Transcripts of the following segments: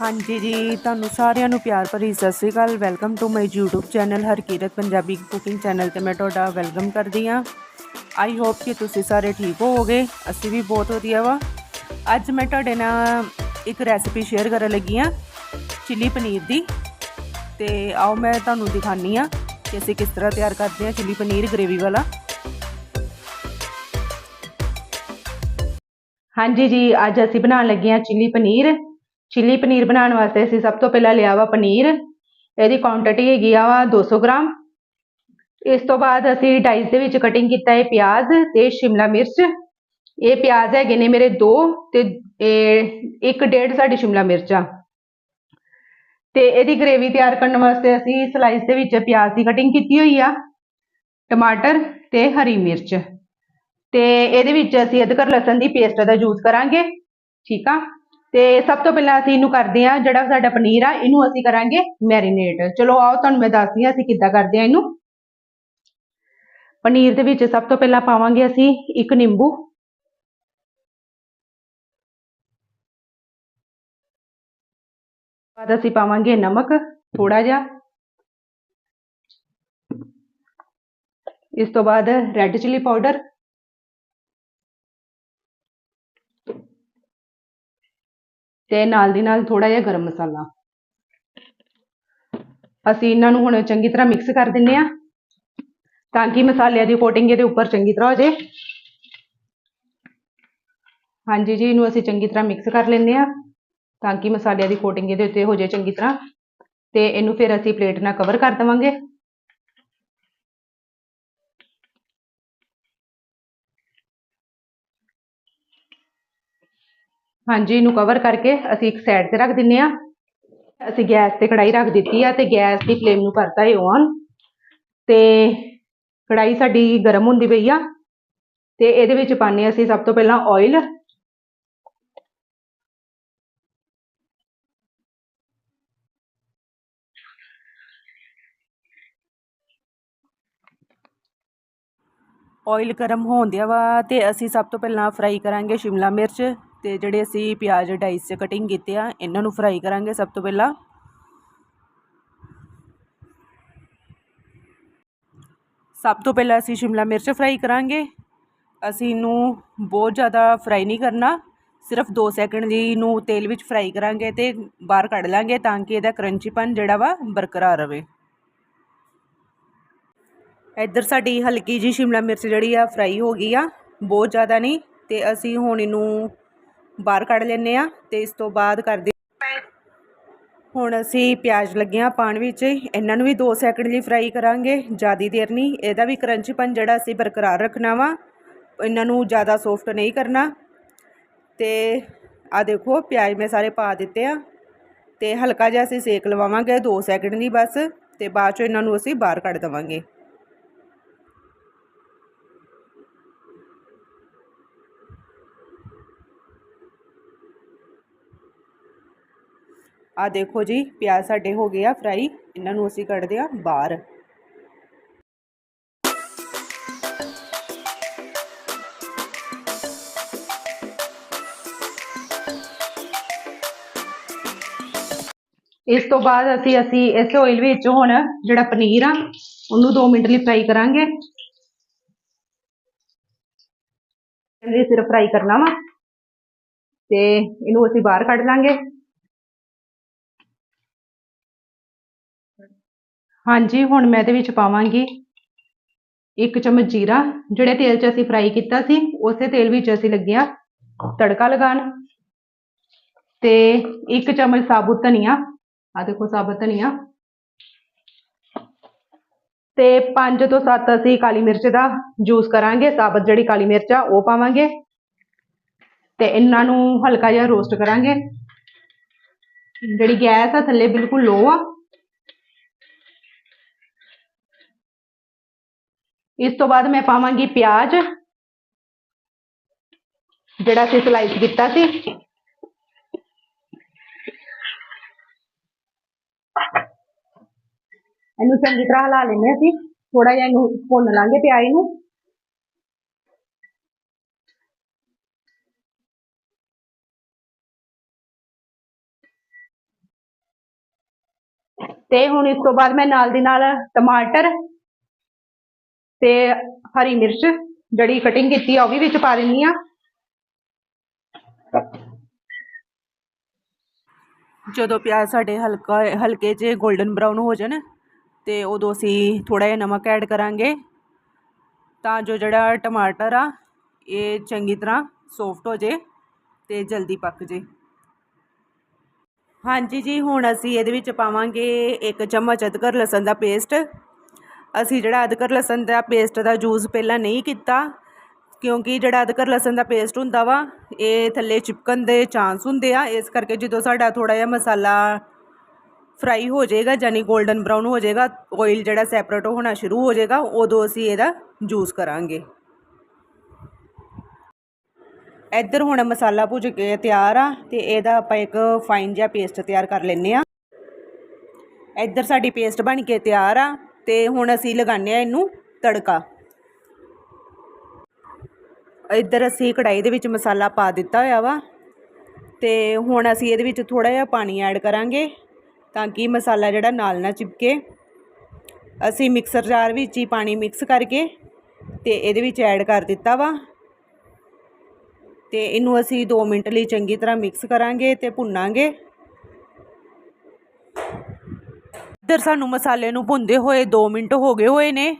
ਹਾਂਜੀ ਜੀ, ਤੁਹਾਨੂੰ ਸਾਰਿਆਂ ਨੂੰ ਪਿਆਰ ਭਰੀ ਸਤਿ ਸ੍ਰੀ ਅਕਾਲ। Welcome to my YouTube channel Harkirat Punjabi cooking channel ਤੇ ਮੈਂ ਤੁਹਾਡਾ ਵੈਲਕਮ ਕਰਦੀ ਹਾਂ। ਆਈ ਹੋਪ ਕਿ ਤੁਸੀਂ ਸਾਰੇ ਠੀਕ ਹੋਵੋਗੇ, ਅਸੀਂ ਵੀ ਬਹੁਤ ਵਧੀਆ ਵਾ। ਅੱਜ ਮੈਂ ਤੁਹਾਡੇ ਨਾਲ ਇੱਕ ਰੈਸਪੀ ਸ਼ੇਅਰ ਕਰਨ ਲੱਗੀ ਹਾਂ ਚਿੱਲੀ ਪਨੀਰ ਦੀ। ਤੇ ਆਓ ਮੈਂ ਤੁਹਾਨੂੰ ਦਿਖਾਨੀ ਆ ਕਿ ਅਸੀਂ ਕਿਸ ਤਰ੍ਹਾਂ ਤਿਆਰ ਕਰਦੇ ਹਾਂ ਚਿੱਲੀ ਪਨੀਰ ਗ੍ਰੇਵੀ ਵਾਲਾ। ਹਾਂਜੀ ਜੀ, ਅੱਜ ਅਸੀਂ ਬਣਾਉਣ ਲੱਗੇ ਹਾਂ ਚਿੱਲੀ ਪਨੀਰ ਚਿੱਲੀ ਪਨੀਰ ਬਣਾਉਣ ਵਾਸਤੇ ਅਸੀਂ ਸਭ ਤੋਂ ਪਹਿਲਾਂ ਲਿਆ ਵਾ ਪਨੀਰ। ਇਹਦੀ ਕੁਆਂਟੀਟੀ ਹੈਗੀ ਆ ਵਾ 200 ਗ੍ਰਾਮ। ਇਸ ਤੋਂ ਬਾਅਦ ਅਸੀਂ ਡਾਈਸ ਦੇ ਵਿੱਚ ਕਟਿੰਗ ਕੀਤਾ ਹੈ ਪਿਆਜ਼ ਤੇ ਸ਼ਿਮਲਾ ਮਿਰਚ। ਇਹ ਪਿਆਜ਼ ਹੈਗੇ ਨੇ ਮੇਰੇ ਦੋ ਤੇ ਇਹ ਇੱਕ ਡੇਢ ਸਾਡੀ ਸ਼ਿਮਲਾ ਮਿਰਚਾਂ ਤੇ ਇਹਦੀ ਗ੍ਰੇਵੀ ਤਿਆਰ ਕਰਨ ਵਾਸਤੇ ਅਸੀਂ ਸਲਾਈਸ ਦੇ ਵਿੱਚ ਪਿਆਜ਼ ਦੀ ਕਟਿੰਗ ਕੀਤੀ ਹੋਈ ਆ, ਟਮਾਟਰ ਤੇ ਹਰੀ ਮਿਰਚ। ਤੇ ਇਹਦੇ ਵਿੱਚ ਅਸੀਂ ਅਦਰਕ, ਲਸਣ ਦੀ ਪੇਸਟ ਦਾ ਯੂਜ਼ ਕਰਾਂਗੇ। ਠੀਕ ਆ? ਤੇ ਸਭ ਤੋਂ ਪਹਿਲਾਂ ਅਸੀਂ ਇਹਨੂੰ ਕਰਦੇ ਆ ਜਿਹੜਾ ਸਾਡਾ ਪਨੀਰ ਆ, ਇਹਨੂੰ ਅਸੀਂ ਕਰਾਂਗੇ ਮੈਰੀਨੇਟ ਚਲੋ ਆਓ, ਤੁਹਾਨੂੰ ਮੈਂ ਦੱਸਦੀ ਆ ਅਸੀਂ ਕਿੱਦਾਂ ਕਰਦੇ ਆ ਇਹਨੂੰ। ਪਨੀਰ ਦੇ ਵਿੱਚ ਸਭ ਤੋਂ ਪਹਿਲਾਂ ਪਾਵਾਂਗੇ ਅਸੀਂ ਇੱਕ ਨਿੰਬੂ। ਬਾਅਦ ਅਸੀਂ ਪਾਵਾਂਗੇ ਨਮਕ ਥੋੜਾ ਜਿਹਾ। ਇਸ ਤੋਂ ਬਾਅਦ ਰੈੱਡ ਚਿੱਲੀ ਪਾਊਡਰ ਤੇ ਨਾਲ ਦੀ ਨਾਲ ਥੋੜਾ ਜਿਹਾ ਗਰਮ ਮਸਾਲਾ। ਅਸੀਂ ਇਹਨਾਂ ਨੂੰ ਹੁਣ ਚੰਗੀ ਤਰ੍ਹਾਂ ਮਿਕਸ ਕਰ ਦਿੰਨੇ ਆ, ਤਾਂ ਕਿ ਮਸਾਲਿਆਂ ਦੀ ਕੋਟਿੰਗ ਇਹਦੇ ਉੱਪਰ ਚੰਗੀ ਤਰ੍ਹਾਂ ਹੋ ਜਾਏ। ਹਾਂਜੀ ਜੀ, ਇਹਨੂੰ ਅਸੀਂ ਚੰਗੀ ਤਰ੍ਹਾਂ ਮਿਕਸ ਕਰ ਲੈਂਦੇ ਆ, ਤਾਂ ਕਿ ਮਸਾਲਿਆਂ ਦੀ ਕੋਟਿੰਗ ਇਹਦੇ ਉੱਤੇ ਹੋ ਜਾਏ ਚੰਗੀ ਤਰ੍ਹਾਂ। ਤੇ ਇਹਨੂੰ ਫਿਰ ਅਸੀਂ ਪਲੇਟ ਨਾਲ ਕਵਰ ਕਰ ਦੇਵਾਂਗੇ। ਹਾਂਜੀ, ਇਹਨੂੰ ਕਵਰ ਕਰਕੇ ਅਸੀਂ ਇੱਕ ਸਾਈਡ ਤੇ ਰੱਖ ਦਿੰਨੇ ਆ। ਅਸੀਂ ਗੈਸ ਤੇ ਕੜਾਈ ਰੱਖ ਦਿੱਤੀ ਆ ਤੇ ਗੈਸ ਦੀ ਫਲੇਮ ਨੂੰ ਕਰਤਾ ਹੈ ਔਨ ਤੇ ਕੜਾਈ ਸਾਡੀ ਗਰਮ ਹੁੰਦੀ ਪਈ ਆ। ਤੇ ਇਹਦੇ ਵਿੱਚ ਪਾਣੇ ਅਸੀਂ ਸਭ ਤੋਂ ਪਹਿਲਾਂ ਆਇਲ ਆਇਲ ਗਰਮ ਹੋਣ ਦਿਆ ਵਾ ਤੇ ਅਸੀਂ ਸਭ ਤੋਂ ਪਹਿਲਾਂ ਫਰਾਈ ਕਰਾਂਗੇ ਸ਼ਿਮਲਾ ਮਿਰਚ ਤੇ ਜਿਹੜੇ ਅਸੀਂ ਪਿਆਜ਼ ਡਾਈਸ 'ਚ ਕਟਿੰਗ ਕੀਤੇ ਆ, ਇਹਨਾਂ ਨੂੰ ਫਰਾਈ ਕਰਾਂਗੇ ਸਭ ਤੋਂ ਪਹਿਲਾਂ। ਸਭ ਤੋਂ ਪਹਿਲਾਂ ਅਸੀਂ ਸ਼ਿਮਲਾ ਮਿਰਚ ਫਰਾਈ ਕਰਾਂਗੇ। ਅਸੀਂ ਇਹਨੂੰ ਬਹੁਤ ਜ਼ਿਆਦਾ ਫਰਾਈ ਨਹੀਂ ਕਰਨਾ, ਸਿਰਫ 2 ਸੈਕਿੰਡ ਲਈ ਇਹਨੂੰ ਤੇਲ ਵਿੱਚ ਫਰਾਈ ਕਰਾਂਗੇ ਤੇ ਬਾਹਰ ਕੱਢ ਲਾਂਗੇ ਤਾਂ ਕਿ ਇਹਦਾ ਕਰੰਚੀਪਨ ਜਿਹੜਾ ਵਾ ਬਰਕਰਾਰ ਰਵੇ ਇੱਧਰ ਸਾਡੀ ਹਲਕੀ ਜੀ ਸ਼ਿਮਲਾ ਮਿਰਚ ਜਿਹੜੀ ਆ ਫਰਾਈ ਹੋ ਗਈ ਆ, ਬਹੁਤ ਜ਼ਿਆਦਾ ਨਹੀਂ, ਤੇ ਅਸੀਂ ਹੁਣ ਇਹਨੂੰ ਬਾਹਰ ਕੱਢ ਲੈਨੇ ਆ, ਤੇ ਇਸ ਤੋਂ ਬਾਅਦ ਕਰਦੇ ਹੁਣ ਅਸੀਂ ਪਿਆਜ਼ ਲੱਗਿਆ ਪਾਣ ਵਿੱਚ, ਇਹਨਾਂ ਨੂੰ ਵੀ 2 ਸੈਕਿੰਡ ਲਈ ਫਰਾਈ ਕਰਾਂਗੇ, ਜ਼ਿਆਦਾ ਦੇਰ ਨਹੀਂ, ਇਹਦਾ ਵੀ ਕਰੰਚੀਪਨ ਜਿਹੜਾ ਅਸੀਂ ਬਰਕਰਾਰ ਰੱਖਣਾ ਵਾ, ਇਹਨਾਂ ਨੂੰ ਜ਼ਿਆਦਾ ਸੌਫਟ ਨਹੀਂ ਕਰਨਾ। ਤੇ ਆ ਦੇਖੋ, ਪਿਆਜ਼ ਮੈਂ ਸਾਰੇ ਪਾ ਦਿੱਤੇ ਆ, ਤੇ ਹਲਕਾ ਜਿਹਾ ਅਸੀਂ ਸੇਕ ਲਵਾਵਾਂਗੇ 2 ਸੈਕਿੰਡ ਲਈ ਬਸ, ਤੇ ਬਾਅਦ ਚੋਂ ਇਹਨਾਂ ਨੂੰ ਅਸੀਂ ਬਾਹਰ ਕੱਢ ਦਵਾਂਗੇ। ਆ ਦੇਖੋ ਜੀ, ਪਿਆਜ਼ ਸਾਡੇ ਹੋ ਗਏ ਆ ਫਰਾਈ ਇਹਨਾਂ ਨੂੰ ਅਸੀਂ ਕੱਢਦੇ ਆ ਬਾਹਰ। ਇਸ ਤੋਂ ਬਾਅਦ ਅਸੀਂ ਅਸੀਂ ਇਸ ਓਇਲ ਵਿੱਚ ਹੁਣ ਜਿਹੜਾ ਪਨੀਰ ਆ, ਉਹਨੂੰ 2 ਮਿੰਟ ਲਈ ਫਰਾਈ ਕਰਾਂਗੇ। ਇਹ ਸਿਰਫ ਫਰਾਈ ਕਰਨਾ ਵਾ, ਤੇ ਇਹਨੂੰ ਅਸੀਂ ਬਾਹਰ ਕੱਢ ਲਾਂਗੇ। ਹਾਂਜੀ, ਹੁਣ ਮੈਂ ਇਹਦੇ ਵਿੱਚ ਪਾਵਾਂਗੀ ਇੱਕ ਚਮਚ ਜੀਰਾ, ਜਿਹੜੇ ਤੇਲ 'ਚ ਅਸੀਂ ਫਰਾਈ ਕੀਤਾ ਸੀ, ਉਸੇ ਤੇਲ ਵਿੱਚ ਅਸੀਂ ਲੱਗਿਆ ਤੜਕਾ ਲਗਾਉਣ ਤੇ ਇੱਕ ਚਮਚ ਸਾਬੁਤ ਧਨੀਆ ਆ ਦੇਖੋ ਸਾਬਤ ਧਨੀਆ ਤੇ 5 ਤੋਂ 7 ਅਸੀਂ ਕਾਲੀ ਮਿਰਚ ਦਾ ਜੂਸ ਕਰਾਂਗੇ, ਸਾਬਤ ਜਿਹੜੀ ਕਾਲੀ ਮਿਰਚ ਆ, ਉਹ ਪਾਵਾਂਗੇ ਤੇ ਇਹਨਾਂ ਨੂੰ ਹਲਕਾ ਜਿਹਾ ਰੋਸਟ ਕਰਾਂਗੇ। ਜਿਹੜੀ ਗੈਸ ਆ, ਥੱਲੇ ਬਿਲਕੁਲ ਲੋ ਆ ਇਸ ਤੋਂ ਬਾਅਦ ਮੈਂ ਪਾਵਾਂਗੀ ਪਿਆਜ਼ ਜਿਹੜਾ ਅਸੀਂ ਸਲਾਈਸ ਕੀਤਾ ਸੀ ਇਹਨੂੰ ਚੰਗੀ ਤਰ੍ਹਾਂ ਹਿਲਾ ਲੈਂਦੇ ਹਾਂ ਅਸੀਂ ਥੋੜਾ ਜਿਹਾ ਇਹਨੂੰ ਭੁੰਨ ਲਾਂਗੇ ਪਿਆਜ਼ ਨੂੰ ਤੇ ਹੁਣ ਇਸ ਤੋਂ ਬਾਅਦ ਮੈਂ ਨਾਲ ਦੀ ਨਾਲ ਟਮਾਟਰ ਤੇ ਹਰੀ ਮਿਰਚ ਜਿਹੜੀ ਕਟਿੰਗ ਕੀਤੀ ਆ, ਉਹ ਵੀ ਵਿੱਚ ਪਾ ਦਿੰਨੀ ਆ। ਜਦੋਂ ਪਿਆਜ਼ ਸਾਡੇ ਹਲਕਾ, ਹਲਕੇ ਜਿਹੇ 골ਡਨ ਬਰਾਊਨ ਹੋ ਜਾਣ, ਤੇ ਉਦੋਂ ਅਸੀਂ ਥੋੜਾ ਜਿਹਾ ਨਮਕ ਐਡ ਕਰਾਂਗੇ। ਤਾਂ ਜੋ ਜਿਹੜਾ ਟਮਾਟਰ ਆ, ਇਹ ਚੰਗੀ ਤਰ੍ਹਾਂ ਸੌਫਟ ਹੋ ਜੇ ਤੇ ਜਲਦੀ ਪੱਕ ਜੇ। ਹਾਂਜੀ ਜੀ, ਹੁਣ ਅਸੀਂ ਇਹਦੇ ਵਿੱਚ ਪਾਵਾਂਗੇ ਇੱਕ ਚਮਚ ਅਦਰਕ ਲਸਣ ਦਾ ਪੇਸਟ ਅਸੀਂ ਜਿਹੜਾ ਅਦਰਕ ਲਸਣ ਦਾ ਪੇਸਟ ਦਾ ਯੂਜ਼ ਪਹਿਲਾਂ ਨਹੀਂ ਕੀਤਾ, ਕਿਉਂਕਿ ਜਿਹੜਾ ਅਦਰਕ ਲਸਣ ਦਾ ਪੇਸਟ ਹੁੰਦਾ ਵਾ, ਇਹ ਥੱਲੇ ਚਿਪਕਣ ਦੇ ਚਾਂਸ ਹੁੰਦੇ ਆ। ਇਸ ਕਰਕੇ ਜਦੋਂ ਸਾਡਾ ਥੋੜਾ ਜਿਹਾ ਮਸਾਲਾ ਫਰਾਈ ਹੋ ਜਾਏਗਾ ਯਾਨੀ 골ਡਨ ਬਰਾਊਨ ਹੋ ਜਾਏਗਾ ਆਇਲ ਜਿਹੜਾ ਸੈਪਰੇਟ ਹੋਣਾ ਸ਼ੁਰੂ ਹੋ ਜਾਏਗਾ, ਉਦੋਂ ਅਸੀਂ ਇਹਦਾ ਯੂਜ਼ ਕਰਾਂਗੇ। ਇੱਧਰ ਹੁਣ ਮਸਾਲਾ ਭੁੱਜ ਕੇ ਤਿਆਰ ਆ, ਤੇ ਇਹਦਾ ਆਪਾਂ ਇੱਕ ਫਾਈਨ ਜਿਹਾ ਪੇਸਟ ਤਿਆਰ ਕਰ ਲੈਨੇ ਆ। ਇੱਧਰ ਸਾਡੀ ਪੇਸਟ ਬਣ ਕੇ ਤਿਆਰ ਆ। ਤੇ ਹੁਣ ਅਸੀਂ ਲਗਾਉਂਦੇ ਆ ਇਹਨੂੰ ਤੜਕਾ। ਇੱਧਰ ਅਸੀਂ ਕੜਾਈ ਦੇ ਵਿੱਚ ਮਸਾਲਾ ਪਾ ਦਿੱਤਾ ਹੋਇਆ ਵਾ ਤੇ ਹੁਣ ਅਸੀਂ ਇਹਦੇ ਵਿੱਚ ਥੋੜਾ ਜਿਹਾ ਪਾਣੀ ਐਡ ਕਰਾਂਗੇ ਤਾਂ ਕਿ ਮਸਾਲਾ ਜਿਹੜਾ ਨਾਲ ਨਾ ਚਿਪਕੇ। ਅਸੀਂ ਮਿਕਸਰ ਜਾਰ ਵਿੱਚ ਹੀ ਪਾਣੀ ਮਿਕਸ ਕਰਕੇ ਤੇ ਇਹਦੇ ਵਿੱਚ ਐਡ ਕਰ ਦਿੱਤਾ ਵਾ। ਤੇ ਇਹਨੂੰ ਅਸੀਂ 2 ਮਿੰਟ ਲਈ ਚੰਗੀ ਤਰ੍ਹਾਂ ਮਿਕਸ ਕਰਾਂਗੇ ਤੇ ਭੁੰਨਾਂਗੇ। ਇੱਧਰ ਸਾਨੂੰ ਮਸਾਲੇ ਨੂੰ ਭੁੰਦੇ ਹੋਏ 2 ਮਿੰਟ ਹੋ ਗਏ ਹੋਏ ਨੇ।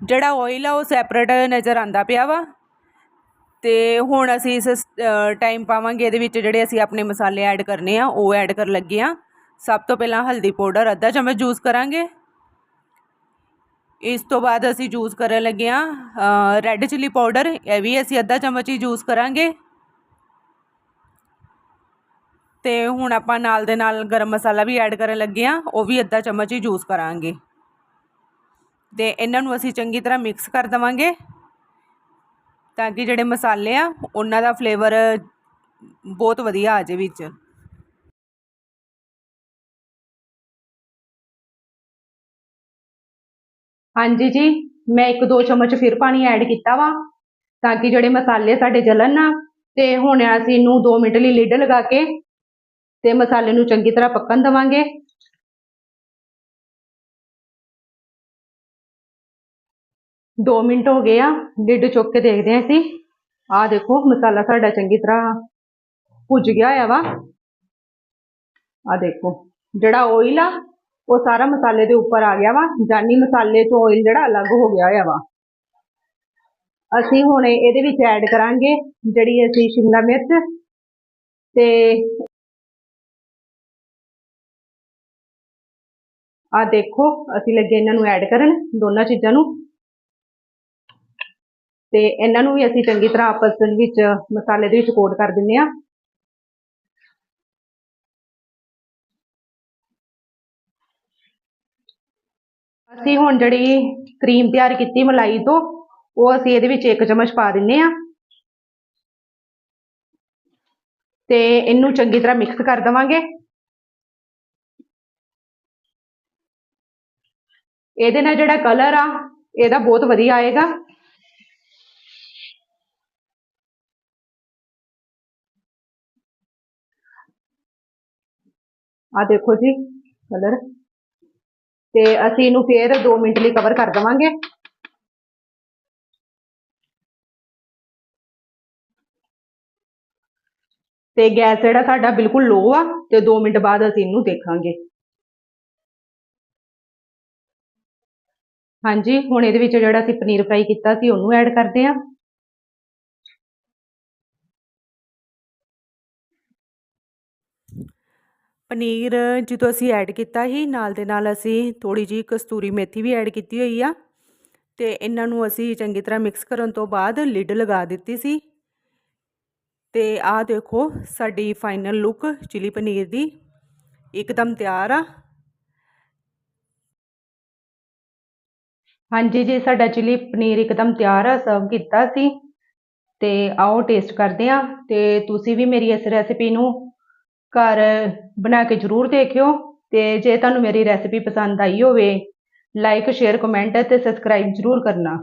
ਜਿਹੜਾ ਆਇਲ ਆ ਉਹ ਸੈਪਰੇਟ ਨਜ਼ਰ ਆਂਦਾ ਪਿਆ ਵਾ। ਤੇ ਹੁਣ ਅਸੀਂ ਇਸ ਟਾਈਮ ਪਾਵਾਂਗੇ ਇਹਦੇ ਵਿੱਚ ਜਿਹੜੇ ਅਸੀਂ ਆਪਣੇ ਮਸਾਲੇ ਐਡ ਕਰਨੇ ਆ, ਉਹ ਐਡ ਕਰਨ ਲੱਗੇ ਆ। ਸਭ ਤੋਂ ਪਹਿਲਾਂ ਹਲਦੀ ਪਾਊਡਰ, ਅੱਧਾ ਚਮਚ ਯੂਜ਼ ਕਰਾਂਗੇ। ਇਸ ਤੋਂ ਬਾਅਦ ਅਸੀਂ ਯੂਜ਼ ਕਰਨ ਲੱਗੇ ਆ ਰੈੱਡ ਚਿੱਲੀ ਪਾਊਡਰ, ਇਹ ਵੀ ਅਸੀਂ ਅੱਧਾ ਚਮਚ ਹੀ ਯੂਜ਼ ਕਰਾਂਗੇ। ਤੇ ਹੁਣ ਆਪਾਂ ਨਾਲ ਦੇ ਨਾਲ ਗਰਮ ਮਸਾਲਾ ਵੀ ਐਡ ਕਰਨ ਲੱਗੇ ਆ ਉਹ ਵੀ ਅੱਧਾ ਚਮਚ ਹੀ ਯੂਜ਼ ਕਰਾਂਗੇ। ਤੇ ਇਹਨਾਂ ਨੂੰ ਅਸੀਂ ਚੰਗੀ ਤਰ੍ਹਾਂ ਮਿਕਸ ਕਰ ਦਵਾਂਗੇ, ਤਾਂ ਕਿ ਜਿਹੜੇ ਮਸਾਲੇ ਆ, ਉਹਨਾਂ ਦਾ ਫਲੇਵਰ ਬਹੁਤ ਵਧੀਆ ਆ ਜੇ ਵਿੱਚ। ਹਾਂਜੀ ਜੀ, ਮੈਂ ਇੱਕ ਦੋ ਚਮਚ ਫਿਰ ਪਾਣੀ ਐਡ ਕੀਤਾ ਵਾ, ਤਾਂ ਕਿ ਜਿਹੜੇ ਮਸਾਲੇ ਸਾਡੇ ਜਲਣ ਨਾ, ਤੇ ਹੁਣ ਅਸੀਂ ਇਹਨੂੰ 2 ਮਿੰਟ ਲਈ ਲਿਡ ਲਗਾ ਕੇ ਤੇ ਮਸਾਲੇ ਨੂੰ ਚੰਗੀ ਤਰ੍ਹਾਂ ਪੱਕਣ ਦਵਾਂਗੇ। ਦੋ ਮਿੰਟ ਹੋ ਗਏ ਆ, ਲਿਡ ਚੁੱਕ ਕੇ ਦੇਖਦੇ ਆ ਅਸੀਂ। ਆਹ ਦੇਖੋ, ਮਸਾਲਾ ਸਾਡਾ ਚੰਗੀ ਤਰ੍ਹਾਂ ਭੁੱਜ ਗਿਆ ਹੋਇਆ ਵਾ। ਆਹ ਦੇਖੋ, ਜਿਹੜਾ ਆਇਲ ਆ, ਉਹ ਸਾਰਾ ਮਸਾਲੇ ਦੇ ਉੱਪਰ ਆ ਗਿਆ ਵਾ। ਜਾਨੀ ਮਸਾਲੇ ਤੋਂ ਆਇਲ ਜਿਹੜਾ ਅਲੱਗ ਹੋ ਗਿਆ ਹੋਇਆ ਵਾ। ਅਸੀਂ ਹੁਣ ਇਹਦੇ ਵਿੱਚ ਐਡ ਕਰਾਂਗੇ ਜਿਹੜੀ ਅਸੀਂ ਸ਼ਿਮਲਾ ਮਿਰਚ ਤੇ ਆ ਦੇਖੋ, ਅਸੀਂ ਲੱਗੇ ਇਹਨਾਂ ਨੂੰ ਐਡ ਕਰਨ, ਦੋਨਾਂ ਚੀਜ਼ਾਂ ਨੂੰ। ਤੇ ਇਹਨਾਂ ਨੂੰ ਵੀ ਅਸੀਂ ਚੰਗੀ ਤਰ੍ਹਾਂ ਆਪਸ ਵਿੱਚ ਮਸਾਲੇ ਦੇ ਵਿੱਚ ਕੋਟ ਕਰ ਦਿੰਨੇ ਆ ਅਸੀਂ ਹੁਣ ਜਿਹੜੀ ਕਰੀਮ ਤਿਆਰ ਕੀਤੀ ਮਲਾਈ ਤੋਂ, ਉਹ ਅਸੀਂ ਇਹਦੇ ਵਿੱਚ ਇੱਕ ਚਮਚ ਪਾ ਦਿੰਨੇ ਆ ਤੇ ਇਹਨੂੰ ਚੰਗੀ ਤਰ੍ਹਾਂ ਮਿਕਸ ਕਰ ਦਵਾਂਗੇ। ਇਹਦੇ ਨਾਲ ਜਿਹੜਾ ਕਲਰ ਆ, ਇਹਦਾ ਬਹੁਤ ਵਧੀਆ ਆਏਗਾ। ਆ ਦੇਖੋ ਜੀ ਕਲਰ ਤੇ ਅਸੀਂ ਇਹਨੂੰ ਫੇਰ 2 ਮਿੰਟ ਲਈ ਕਵਰ ਕਰ ਦਵਾਂਗੇ। ਤੇ ਗੈਸ ਜਿਹੜਾ ਸਾਡਾ ਬਿਲਕੁਲ ਲੋ ਆ, ਤੇ 2 ਮਿੰਟ ਬਾਅਦ ਅਸੀਂ ਇਹਨੂੰ ਦੇਖਾਂਗੇ। ਹਾਂਜੀ, ਹੁਣ ਇਹਦੇ ਵਿੱਚ ਜਿਹੜਾ ਅਸੀਂ ਪਨੀਰ ਫਰਾਈ ਕੀਤਾ ਸੀ, ਉਹਨੂੰ ਐਡ ਕਰਦੇ ਆ ਪਨੀਰ ਜਦੋਂ ਅਸੀਂ ਐਡ ਕੀਤਾ ਸੀ, ਨਾਲ ਦੇ ਨਾਲ ਅਸੀਂ ਥੋੜੀ ਜੀ ਕਸਤੂਰੀ ਮੇਥੀ ਵੀ ਐਡ ਕੀਤੀ ਹੋਈ ਆ। ਤੇ ਇਹਨਾਂ ਨੂੰ ਅਸੀਂ ਚੰਗੀ ਤਰ੍ਹਾਂ ਮਿਕਸ ਕਰਨ ਤੋਂ ਬਾਅਦ ਲਿਡ ਲਗਾ ਦਿੱਤੀ ਸੀ। ਤੇ ਆਹ ਦੇਖੋ, ਸਾਡੀ ਫਾਈਨਲ ਲੁੱਕ ਚਿਲੀ ਪਨੀਰ ਦੀ ਇੱਕਦਮ ਤਿਆਰ ਆ। ਹਾਂਜੀ ਜੀ, ਸਾਡਾ ਚਿਲੀ ਪਨੀਰ ਇੱਕਦਮ ਤਿਆਰ ਆ ਸਰਵ ਕੀਤਾ ਸੀ। ਤੇ ਆਓ ਟੇਸਟ ਕਰਦੇ ਆ ਤੇ ਤੁਸੀਂ ਵੀ ਮੇਰੀ ਇਸ ਰੈਸਿਪੀ ਨੂੰ ਘਰ ਬਣਾ ਕੇ ਜ਼ਰੂਰ ਦੇਖਿਓ ਤੇ ਜੇ ਤੁਹਾਨੂੰ ਮੇਰੀ ਰੈਸਿਪੀ ਪਸੰਦ ਆਈ ਹੋਵੇ ਲਾਈਕ ਸ਼ੇਅਰ ਕਮੈਂਟ ਤੇ ਸਬਸਕ੍ਰਾਈਬ ਜ਼ਰੂਰ ਕਰਨਾ।